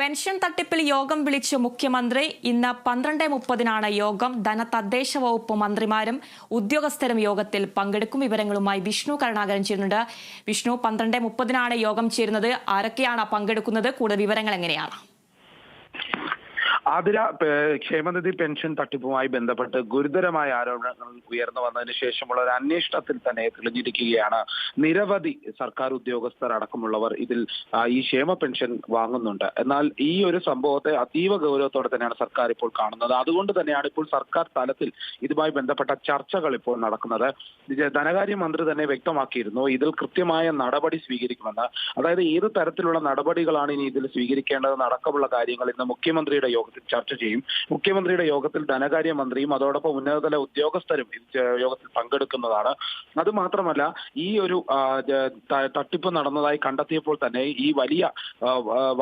Pension തട്ടിപ്പിൽ യോഗം വിളിച്ച് മുഖ്യമന്ത്രി. ഇന്ന് പന്ത്രണ്ട് മുപ്പതിനാണ് യോഗം. ധന തദ്ദേശ വകുപ്പ് മന്ത്രിമാരും ഉദ്യോഗസ്ഥരും യോഗത്തിൽ പങ്കെടുക്കും. വിവരങ്ങളുമായി വിഷ്ണു കരുണാകരൻ ചേരുന്നുണ്ട്. വിഷ്ണു പന്ത്രണ്ട് മുപ്പതിനാണ് യോഗം ചേരുന്നത്. ആരൊക്കെയാണ് പങ്കെടുക്കുന്നത്? കൂടുതൽ വിവരങ്ങൾ എങ്ങനെയാണ്? ആതിര ക്ഷേമനിധി പെൻഷൻ തട്ടിപ്പുമായി ബന്ധപ്പെട്ട് ഗുരുതരമായ ആരോപണങ്ങൾ ഉയർന്നു വന്നതിന് ശേഷമുള്ള ഒരു അന്വേഷണത്തിൽ തന്നെ തെളിഞ്ഞിരിക്കുകയാണ്. നിരവധി സർക്കാർ ഉദ്യോഗസ്ഥർ അടക്കമുള്ളവർ ഇതിൽ ഈ ക്ഷേമ പെൻഷൻ വാങ്ങുന്നുണ്ട്. എന്നാൽ ഈ ഒരു സംഭവത്തെ അതീവ ഗൗരവത്തോടെ തന്നെയാണ് സർക്കാർ ഇപ്പോൾ കാണുന്നത്. അതുകൊണ്ട് തന്നെയാണ് ഇപ്പോൾ സർക്കാർ തലത്തിൽ ഇതുമായി ബന്ധപ്പെട്ട ചർച്ചകൾ ഇപ്പോൾ നടക്കുന്നത്. ധനകാര്യമന്ത്രി ധനകാര്യ മന്ത്രി തന്നെ വ്യക്തമാക്കിയിരുന്നു ഇതിൽ കൃത്യമായ നടപടി സ്വീകരിക്കുമെന്ന്. അതായത് ഏത് തരത്തിലുള്ള നടപടികളാണ് ഇനി ഇതിൽ സ്വീകരിക്കേണ്ടതെന്ന് അടക്കമുള്ള കാര്യങ്ങൾ ഇന്ന് മുഖ്യമന്ത്രിയുടെ യോഗത്തിൽ ചർച്ച ചെയ്യും. മുഖ്യമന്ത്രിയുടെ യോഗത്തിൽ ധനകാര്യ മന്ത്രിയും അതോടൊപ്പം ഉന്നതതല ഉദ്യോഗസ്ഥരും യോഗത്തിൽ പങ്കെടുക്കുന്നതാണ്. അത് മാത്രമല്ല ഈ ഒരു തട്ടിപ്പ് നടന്നതായി കണ്ടെത്തിയപ്പോൾ തന്നെ ഈ വലിയ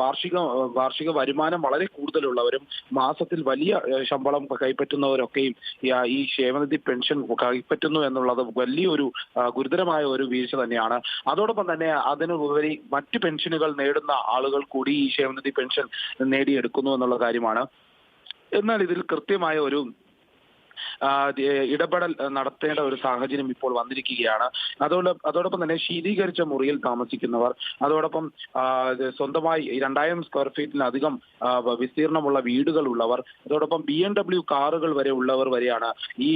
വാർഷിക വാർഷിക വരുമാനം വളരെ കൂടുതലുള്ളവരും മാസത്തിൽ വലിയ ശമ്പളം കൈപ്പറ്റുന്നവരൊക്കെയും ഈ, ക്ഷേമനിധി പെൻഷൻ കൈപ്പറ്റുന്നു എന്നുള്ളത് വലിയൊരു ഗുരുതരമായ ഒരു വീഴ്ച തന്നെയാണ്. അതോടൊപ്പം തന്നെ അതിനുപരി മറ്റ് പെൻഷനുകൾ നേടുന്ന ആളുകൾ കൂടി ഈ ക്ഷേമനിധി പെൻഷൻ നേടിയെടുക്കുന്നു എന്നുള്ള കാര്യമാണ്. എന്നാൽ ഇതിൽ കൃത്യമായ ഒരു ഇടപെടൽ നടത്തേണ്ട ഒരു സാഹചര്യം ഇപ്പോൾ വന്നിരിക്കുകയാണ്. അതോടെ അതോടൊപ്പം തന്നെ ശീതീകരിച്ച മുറിയിൽ താമസിക്കുന്നവർ അതോടൊപ്പം സ്വന്തമായി രണ്ടായിരം സ്ക്വയർ ഫീറ്റിലധികം ആ, വിസ്തീർണമുള്ള വീടുകൾ ഉള്ളവർ അതോടൊപ്പം ബി എം ഡബ്ല്യു കാറുകൾ വരെ ഉള്ളവർ വരെയാണ് ഈ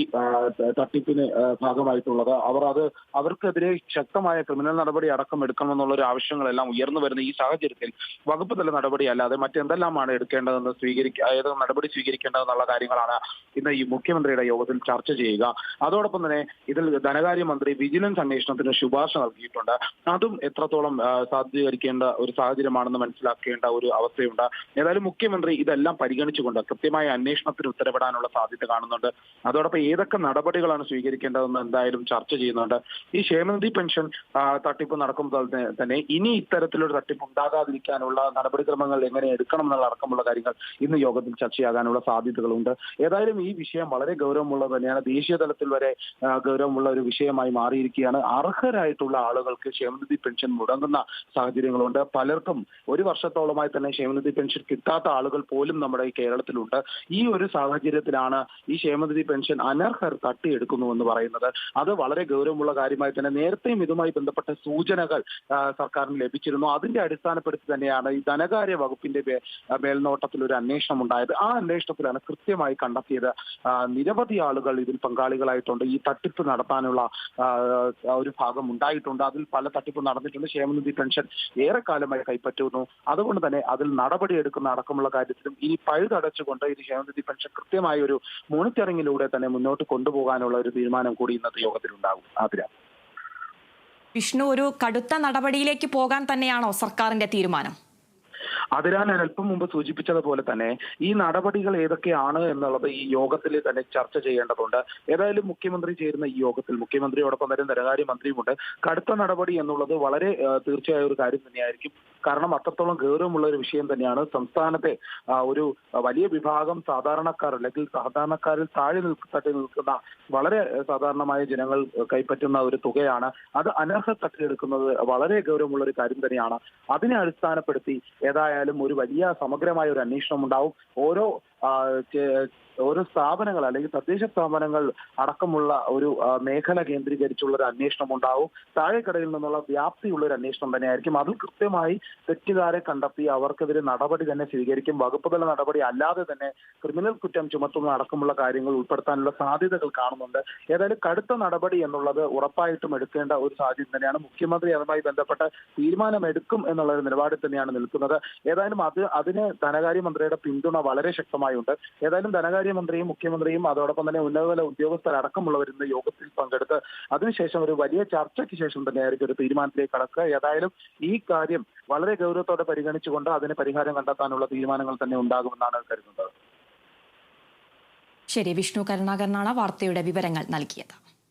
തട്ടിപ്പിന് ഭാഗമായിട്ടുള്ളത്. അവർ അത് അവർക്കെതിരെ ശക്തമായ ക്രിമിനൽ നടപടി അടക്കം എടുക്കണമെന്നുള്ള ഒരു ആവശ്യങ്ങളെല്ലാം ഉയർന്നു വരുന്ന ഈ സാഹചര്യത്തിൽ വകുപ്പ് തല നടപടി അല്ലാതെ മറ്റെന്തെല്ലാമാണ് എടുക്കേണ്ടതെന്ന് സ്വീകരിക്കുക നടപടി സ്വീകരിക്കേണ്ടതെന്നുള്ള കാര്യങ്ങളാണ് ഇന്ന് ഈ മുഖ്യമന്ത്രിയുടെ യോഗത്തിൽ ചർച്ച ചെയ്യുക. അതോടൊപ്പം തന്നെ ഇതിൽ ധനകാര്യമന്ത്രി വിജിലൻസ് അന്വേഷണത്തിന് ശുപാർശ നൽകിയിട്ടുണ്ട്. അതും എത്രത്തോളം സാധ്യീകരിക്കേണ്ട ഒരു സാഹചര്യമാണെന്ന് മനസ്സിലാക്കേണ്ട ഒരു അവസ്ഥയുണ്ട്. ഏതായാലും മുഖ്യമന്ത്രി ഇതെല്ലാം പരിഗണിച്ചുകൊണ്ട് കൃത്യമായ അന്വേഷണത്തിന് ഉത്തരവിടാനുള്ള സാധ്യത കാണുന്നുണ്ട്. അതോടൊപ്പം ഏതൊക്കെ നടപടികളാണ് സ്വീകരിക്കേണ്ടതെന്ന് എന്തായാലും ചർച്ച ചെയ്യുന്നുണ്ട്. ഈ ക്ഷേമനിധി പെൻഷൻ തട്ടിപ്പ് നടക്കുമ്പോൾ തന്നെ ഇനി ഇത്തരത്തിലൊരു തട്ടിപ്പ് ഉണ്ടാകാതിരിക്കാനുള്ള നടപടിക്രമങ്ങൾ എങ്ങനെ എടുക്കണം എന്നുള്ള അടക്കമുള്ള കാര്യങ്ങൾ ഇന്ന് യോഗത്തിൽ ചർച്ചയാകാനുള്ള സാധ്യതകളുണ്ട്. ഏതായാലും ഈ വിഷയം വളരെ ഗൗരവമുള്ളത് തന്നെയാണ്. ദേശീയ തലത്തിൽ വരെ ഗൗരവമുള്ള ഒരു വിഷയമായി മാറിയിരിക്കുകയാണ്. അർഹരായിട്ടുള്ള ആളുകൾക്ക് ക്ഷേമനിധി പെൻഷൻ മുടങ്ങുന്ന സാഹചര്യങ്ങളുണ്ട്. പലർക്കും ഒരു വർഷത്തോളമായി തന്നെ ക്ഷേമനിധി പെൻഷൻ കിട്ടാത്ത ആളുകൾ പോലും നമ്മുടെ ഈ കേരളത്തിലുണ്ട്. ഈ ഒരു സാഹചര്യത്തിലാണ് ഈ ക്ഷേമനിധി പെൻഷൻ അനർഹർ തട്ടിയെടുക്കുന്നു എന്ന് പറയുന്നത്. അത് വളരെ ഗൗരവമുള്ള കാര്യമായി തന്നെ നേരത്തെയും ഇതുമായി ബന്ധപ്പെട്ട സൂചനകൾ സർക്കാരിന് ലഭിച്ചിരുന്നു. അതിന്റെ അടിസ്ഥാനപ്പെടുത്തി തന്നെയാണ് ഈ ധനകാര്യ വകുപ്പിന്റെ മേൽനോട്ടത്തിൽ ഒരു അന്വേഷണം ഉണ്ടായത് ആ അന്വേഷണത്തിലാണ് കൃത്യമായി കണ്ടെത്തിയത്. ആ, നിരവധി ആളുകൾ ഇതിൽ പങ്കാളികളായിട്ടുണ്ട്. ഈ തട്ടിപ്പ് നടത്താനുള്ള ഒരു ഭാഗം ഉണ്ടായിട്ടുണ്ട്. അതിൽ പല തട്ടിപ്പ് നടന്നിട്ടുണ്ട്. ക്ഷേമനിധി പെൻഷൻ ഏറെക്കാലമായി കൈപ്പറ്റുന്നു. അതുകൊണ്ട് തന്നെ അതിൽ നടപടി എടുക്കുന്ന അടക്കമുള്ള കാര്യത്തിലും ഇനി പഴുതടച്ചുകൊണ്ട് ഈ ക്ഷേമനിധി പെൻഷൻ കൃത്യമായ ഒരു മോണിറ്ററിംഗിലൂടെ തന്നെ മുന്നോട്ട് കൊണ്ടുപോകാനുള്ള ഒരു തീരുമാനം കൂടി ഇന്നത്തെ യോഗത്തിലുണ്ടാകും. ആതിര. വിഷ്ണു ഒരു കടുത്ത നടപടിയിലേക്ക് പോകാൻ തന്നെയാണോ സർക്കാരിന്റെ തീരുമാനം? അതിരാ ഞാൻ അല്പം മുമ്പ് സൂചിപ്പിച്ചതുപോലെ തന്നെ ഈ നടപടികൾ ഏതൊക്കെയാണ് എന്നുള്ളത് ഈ യോഗത്തിൽ തന്നെ ചർച്ച ചെയ്യേണ്ടതുണ്ട്. ഏതായാലും മുഖ്യമന്ത്രി ചേരുന്ന ഈ യോഗത്തിൽ മുഖ്യമന്ത്രിയോടൊപ്പം തന്നെ ധനകാര്യ മന്ത്രിയുമുണ്ട് കടുത്ത നടപടി എന്നുള്ളത് വളരെ തീർച്ചയായ ഒരു കാര്യം തന്നെയായിരിക്കും. കാരണം അത്രത്തോളം ഗൗരവമുള്ള ഒരു വിഷയം തന്നെയാണ്. സംസ്ഥാനത്തെ ഒരു വലിയ വിഭാഗം സാധാരണക്കാർ അല്ലെങ്കിൽ സാധാരണക്കാരിൽ താഴെ തട്ടി നിൽക്കുന്ന വളരെ സാധാരണമായ ജനങ്ങൾ കൈപ്പറ്റുന്ന ഒരു തുകയാണ്. അത് അനർഹ തട്ടിയെടുക്കുന്നത് വളരെ ഗൗരവമുള്ള ഒരു കാര്യം തന്നെയാണ്. അതിനെ അടിസ്ഥാനപ്പെടുത്തി ഏതായാലും ഒരു വലിയ സമഗ്രമായ ഒരു അന്വേഷണം ഉണ്ടാവും. ഓരോ ഓരോ സ്ഥാപനങ്ങൾ അല്ലെങ്കിൽ തദ്ദേശ സ്ഥാപനങ്ങൾ അടക്കമുള്ള ഒരു മേഖല കേന്ദ്രീകരിച്ചുള്ള ഒരു അന്വേഷണം ഉണ്ടാവും. താഴെക്കടയിൽ നിന്നുള്ള വ്യാപ്തിയുള്ള ഒരു അന്വേഷണം തന്നെയായിരിക്കും. അതിൽ കൃത്യമായി തെറ്റുകാരെ കണ്ടെത്തി അവർക്കെതിരെ നടപടി തന്നെ സ്വീകരിക്കും. വകുപ്പ് തല നടപടി അല്ലാതെ തന്നെ ക്രിമിനൽ കുറ്റം ചുമത്തുന്ന അടക്കമുള്ള കാര്യങ്ങൾ ഉൾപ്പെടുത്താനുള്ള സാധ്യതകൾ കാണുന്നുണ്ട്. ഏതായാലും കടുത്ത നടപടി എന്നുള്ളത് ഉറപ്പായിട്ടും എടുക്കേണ്ട ഒരു സാഹചര്യം തന്നെയാണ്. മുഖ്യമന്ത്രി അതുമായി ബന്ധപ്പെട്ട തീരുമാനമെടുക്കും എന്നുള്ള ഒരു നിലപാടിൽ തന്നെയാണ് നിൽക്കുന്നത്. ഏതായാലും അത് അതിന് ധനകാര്യമന്ത്രിയുടെ പിന്തുണ വളരെ ശക്തമായുണ്ട് ഏതായാലും ധനകാര്യമന്ത്രിയും മുഖ്യമന്ത്രിയും അതോടൊപ്പം തന്നെ ഉന്നതതല ഉദ്യോഗസ്ഥരടക്കമുള്ളവർ ഇന്ന് യോഗത്തിൽ പങ്കെടുത്ത് അതിനുശേഷം ഒരു വലിയ ചർച്ചയ്ക്ക് ശേഷം തന്നെയായിരിക്കും ഒരു തീരുമാനത്തിലേക്ക് കടക്കുക. ഏതായാലും ഈ കാര്യം വളരെ ഗൗരവത്തോടെ പരിഗണിച്ചുകൊണ്ട് അതിന് പരിഹാരം കണ്ടെത്താനുള്ള തീരുമാനങ്ങൾ തന്നെ ഉണ്ടാകുമെന്നാണ് കരുതുന്നത്. ശരി വിഷ്ണു കരുണാകരനാണ് വാർത്തയുടെ വിവരങ്ങൾ നൽകിയത്.